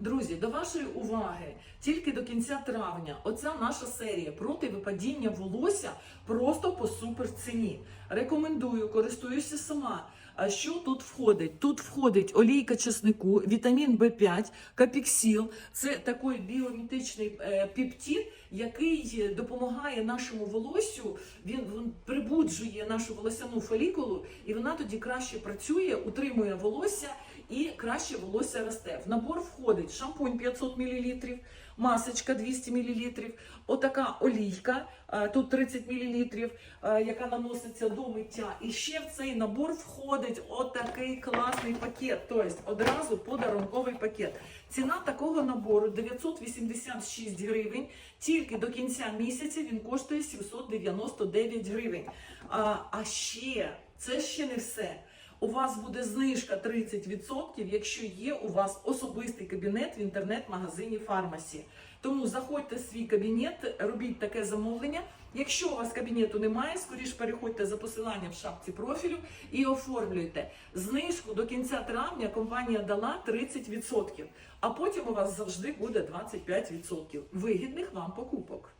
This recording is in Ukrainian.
Друзі, до вашої уваги тільки до кінця травня оця наша серія проти випадіння волосся просто по суперціні. Рекомендую, користуюся сама. А що тут входить? Тут входить олійка чеснику, вітамін В5, капіксіл. Це такий біомітичний е, пептид, який допомагає нашому волоссю. Він, він прибуджує нашу волосяну фолікулу, і вона тоді краще працює, утримує волосся і краще волосся росте. В набор входить шампунь 500 мл, масочка 200 мл, отака олійка, е, тут 30 мл, е, яка наноситься до миття. І ще в цей набор входить отакий класний пакет, тобто одразу подарунковий пакет. Ціна такого набору 986 гривень. Тільки до кінця місяця він коштує 799 гривень. А, а ще це ще не все. У вас буде знижка 30%, якщо є у вас особистий кабінет в інтернет-магазині Фармасі. Тому заходьте в свій кабінет, робіть таке замовлення. Якщо у вас кабінету немає, скоріш переходьте за посиланням в шапці профілю і оформлюйте. Знижку до кінця травня компанія дала 30%, а потім у вас завжди буде 25% вигідних вам покупок.